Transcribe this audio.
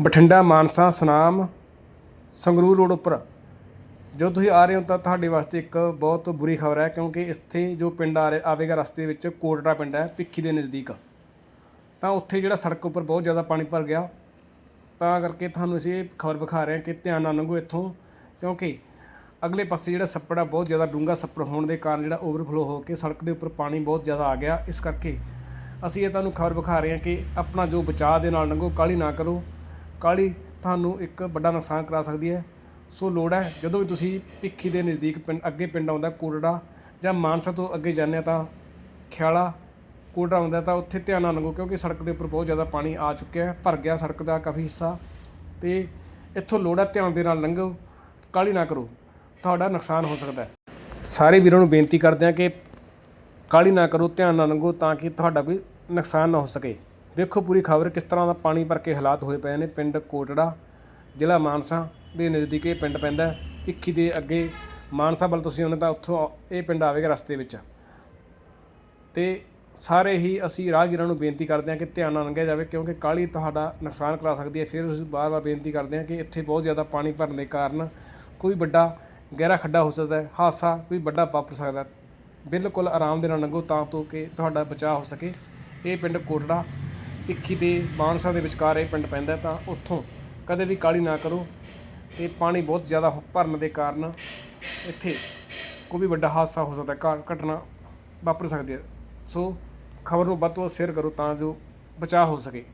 Bathinda Mansa Sunam, Sangrur road ਉੱਪਰ। ਜੋ ਤੁਸੀਂ ਆ ਰਹੇ ਹੋ ਤਾਂ ਤੁਹਾਡੇ ਵਾਸਤੇ ਇੱਕ ਬਹੁਤ ਬੁਰੀ ਖਬਰ ਹੈ, ਕਿਉਂਕਿ ਇੱਥੇ ਜੋ ਪਿੰਡ ਆ ਰਿਹਾ, ਆਵੇਗਾ ਰਸਤੇ ਵਿੱਚ ਕੋਟੜਾ ਪਿੰਡ ਹੈ, ਭਿੱਖੀ ਦੇ ਨਜ਼ਦੀਕ। ਤਾਂ ਉੱਥੇ ਜਿਹੜਾ ਸੜਕ ਉੱਪਰ ਬਹੁਤ ਜ਼ਿਆਦਾ ਪਾਣੀ ਭਰ ਗਿਆ। ਤਾਂ ਕਰਕੇ ਤੁਹਾਨੂੰ ਅਸੀਂ ਇਹ ਖਬਰ ਵਿਖਾ ਰਹੇ ਹਾਂ ਕਿ ਧਿਆਨ ਨਾਲ ਲੰਘੋ ਇੱਥੋਂ, ਕਿਉਂਕਿ ਅਗਲੇ ਪਾਸੇ ਜਿਹੜਾ ਸੱਪੜ ਆ ਬਹੁਤ ਜ਼ਿਆਦਾ ਡੂੰਘਾ ਸੱਪੜ ਹੋਣ ਦੇ ਕਾਰਨ ਜਿਹੜਾ ਓਵਰਫਲੋ ਹੋ ਕੇ ਸੜਕ ਦੇ ਉੱਪਰ ਪਾਣੀ ਬਹੁਤ ਜ਼ਿਆਦਾ ਆ ਗਿਆ। ਇਸ ਕਰਕੇ ਅਸੀਂ ਇਹ ਤੁਹਾਨੂੰ ਖਬਰ ਵਿਖਾ ਰਹੇ ਹਾਂ ਕਿ ਆਪਣਾ ਜੋ ਬਚਾਅ ਦੇ ਨਾਲ ਲੰਘੋ, ਕਾਹਲੀ ਨਾ ਕਰੋ। ਕਾਹਲੀ ਤੁਹਾਨੂੰ ਇੱਕ ਵੱਡਾ ਨੁਕਸਾਨ ਕਰਾ ਸਕਦੀ ਹੈ। ਸੋ ਲੋੜ ਹੈ, ਜਦੋਂ ਵੀ ਤੁਸੀਂ ਭਿੱਖੀ ਦੇ ਨਜ਼ਦੀਕ ਪਿੰਡ ਅੱਗੇ ਪਿੰਡ ਆਉਂਦਾ ਕੋਟੜਾ ਜਾਂ ਮਾਨਸਾ ਤੋਂ ਅੱਗੇ ਜਾਂਦੇ ਆ ਤਾਂ ਖਿਆਲਾ ਕੋਟੜਾ ਆਉਂਦਾ ਤਾਂ ਉੱਥੇ ਧਿਆਨ ਨਾਲ ਲੰਘੋ, ਕਿਉਂਕਿ ਸੜਕ ਦੇ ਉੱਪਰ ਬਹੁਤ ਜ਼ਿਆਦਾ ਪਾਣੀ ਆ ਚੁੱਕਿਆ ਹੈ, ਭਰ ਗਿਆ ਸੜਕ ਦਾ ਕਾਫੀ ਹਿੱਸਾ। ਤੇ ਇੱਥੋਂ ਲੋੜ ਹੈ ਧਿਆਨ ਦੇ ਨਾਲ ਲੰਘੋ, ਕਾਹਲੀ ਨਾ ਕਰੋ, ਤੁਹਾਡਾ ਨੁਕਸਾਨ ਹੋ ਸਕਦਾ ਹੈ। ਸਾਰੇ ਵੀਰਾਂ ਨੂੰ ਬੇਨਤੀ ਕਰਦੇ ਹਾਂ ਕਿ ਕਾਹਲੀ ਨਾ ਕਰੋ, ਧਿਆਨ ਨਾਲ ਲੰਘੋ ਤਾਂ ਕਿ ਤੁਹਾਡਾ ਕੋਈ ਨੁਕਸਾਨ ਨਾ ਹੋ ਸਕੇ। ਵੇਖੋ ਪੂਰੀ ਖਬਰ ਕਿਸ ਤਰ੍ਹਾਂ ਦਾ ਪਾਣੀ ਭਰ ਕੇ ਹਾਲਾਤ ਹੋਏ ਪਏ ਨੇ ਪਿੰਡ ਕੋਟੜਾ, ਜ਼ਿਲ੍ਹਾ ਮਾਨਸਾ ਦੇ ਨਜ਼ਦੀਕ ਇਹ ਪਿੰਡ ਪੈਂਦਾ ਹੈ। ਭਿੱਖੀ ਦੇ ਅੱਗੇ ਮਾਨਸਾ ਵੱਲ ਤੁਸੀਂ ਆਉਂਦੇ ਤਾਂ ਉੱਥੋਂ ਇਹ ਪਿੰਡ ਆਵੇਗਾ ਰਸਤੇ ਵਿੱਚ। ਤੇ ਸਾਰੇ ਹੀ ਅਸੀਂ ਰਾਹਗੀਰਾਂ ਨੂੰ ਬੇਨਤੀ ਕਰਦੇ ਹਾਂ ਕਿ ਧਿਆਨ ਨਾਲ ਲੰਘਿਆ ਜਾਵੇ ਕਿਉਂਕਿ ਕਾਹਲੀ ਤੁਹਾਡਾ ਨੁਕਸਾਨ ਕਰਾ ਸਕਦੀ ਹੈ। ਫਿਰ ਅਸੀਂ ਬਾਰ-ਬਾਰ ਬੇਨਤੀ ਕਰਦੇ ਹਾਂ ਕਿ ਇੱਥੇ ਬਹੁਤ ਜ਼ਿਆਦਾ ਪਾਣੀ ਭਰਨ ਦੇ ਕਾਰਨ ਕੋਈ ਵੱਡਾ ਗਹਿਰਾ ਖੱਡਾ ਹੋ ਸਕਦਾ ਹੈ, ਹਾਦਸਾ ਕੋਈ ਵੱਡਾ ਵਾਪਰ ਸਕਦਾ ਬਿਲਕੁਲ ਆਰਾਮ ਦੇ ਨਾਲ ਲੰਘੋ ਤਾਂ ਤੋਂ ਕਿ ਤੁਹਾਡਾ ਬਚਾਅ ਹੋ ਸਕੇ। ਇਹ ਪਿੰਡ ਕੋਟੜਾ ਭਿੱਖੀ ਤੇ ਮਾਨਸਾ ਦੇ ਵਿਚਕਾਰ ਇਹ ਪਿੰਡ ਪੈਂਦਾ ਤਾਂ ਉੱਥੋਂ ਕਦੇ ਵੀ ਕਾਹਲੀ ਨਾ ਕਰੋ ਤੇ ਪਾਣੀ ਬਹੁਤ ਜ਼ਿਆਦਾ ਭਰਨ ਦੇ ਕਾਰਨ ਇੱਥੇ ਕੋਈ ਵੀ ਵੱਡਾ ਹਾਦਸਾ ਹੋ ਸਕਦਾ ਹੈ, ਘਾ- ਘਟਨਾ ਵਾਪਰ ਸਕਦੀ ਹੈ। ਸੋ ਖਬਰ ਨੂੰ ਵੱਧ ਤੋਂ ਵੱਧ ਸ਼ੇਅਰ ਕਰੋ ਤਾਂ ਜੋ ਬਚਾਅ ਹੋ ਸਕੇ।